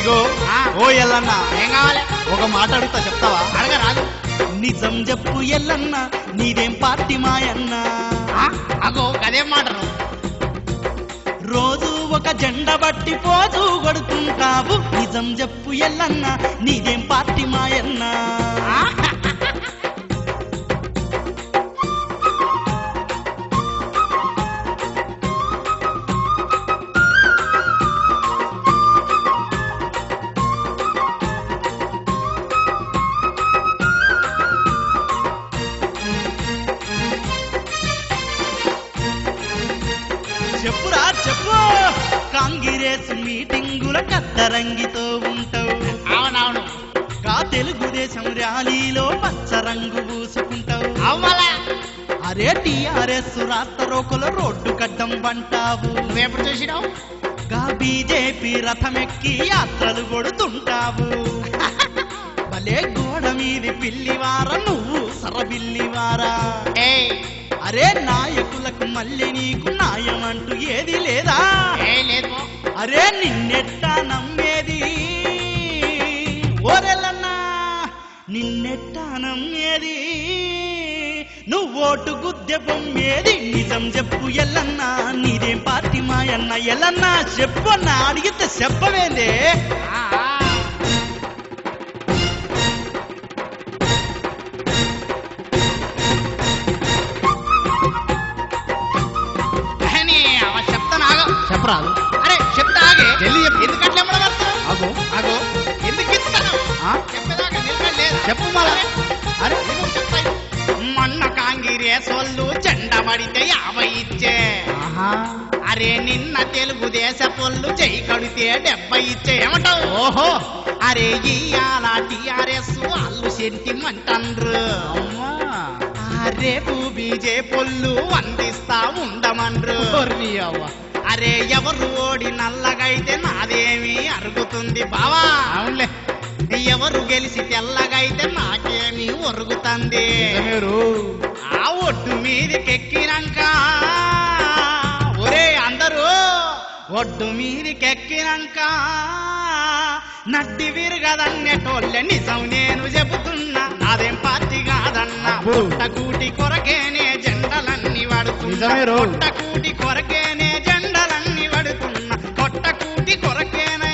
ఇగో ఓ ఎల్లన్న. ఏం కావాలి? ఒక మాట అడుగుతా చెప్తావా? అడగరాదు. నిజం చెప్పు ఎల్లన్న నీదేం పార్టీ మాయన్న. అగో అదేం మాటను రోజు ఒక జెండ బట్టి పోజు కొడుతుంటావు. నిజం చెప్పు ఎల్లన్న నీదేం పార్టీ మాయన్న. కాంగ్రెస్ మీటింగుల కద్దరంగితో ఉంటావు. అవునవును. కా తెలుగుదేశం ర్యాలీలో పచ్చ రంగు పూసుకుంటావు. అవ్వలా అరే టిఆర్ఎస్ రాష్ట్ర రోకల రోడ్డు కడ్డం పంటావు. నువ్వెప్పుడు చూసినావు? గా బీజేపీ రథమెక్కి యాత్రలు కొడుతుంటావు. భలే గోడ మీది పిల్లివార నువ్వు సరబిల్లివారా. అరే నాయకులకు మళ్ళీ నీకు న్యాయం అంటూ ఏది లేదు. అరే నిన్నెట్టా నమ్మేది? ఓరెల్లన్నా నిన్నెట్టా నమ్మేది? నువ్వు ఓటు గుద్దె బొమ్మేది? నిజం చెప్పు ఎల్లన్నా నీదేం పార్టీ మాయన్న? ఎల్లన్నా చెప్పు అన్న అడిగితే చెప్పవేందే? చెప్పరాదు. ఆగే చెప్పు ఎందుకట్లా అగో అగో ఎందుకు ఇస్తాను చెప్పేదాకా నిలబడలేదు చెప్పు మళ్ళా. అరే మొన్న కాంగ్రెస్ వాళ్ళు జెండా పడితే యాభై ఇచ్చే. అరే నిన్న తెలుగుదేశ పొల్లు జై కడితే డెబ్బై ఇచ్చే. ఏమంటావు? ఓహో. అరే ఇయాల టిఆర్ఎస్ వాళ్ళు సెంటిమెంట్ అండ్రు రేపు బీజే పొల్లు అందిస్తా ఉండమన్రు. అరే ఎవరు ఓడి నల్లగైతే నాదేమి అరుగుతుంది బావా? అవునులే. ఎవరు గెలిచి తెల్లగైతే నాకేమి ఒరుగుతుంది. ఆ ఒడ్డు మీదకెక్కినాక ఒరే అందరూ ఒడ్డు మీదకెక్కినాక నడ్డి విరగదన్నెటోళ్ళే నిజం నేను చెబుతున్నా. నాదేం పార్టీ కాదన్నా. కూటి కొరకేనే జెండలన్నీ వాడుతున్నా కూటి కొరకేనే జెండలన్నీ వాడుతున్నా కొట్టకూటి కొరకేనే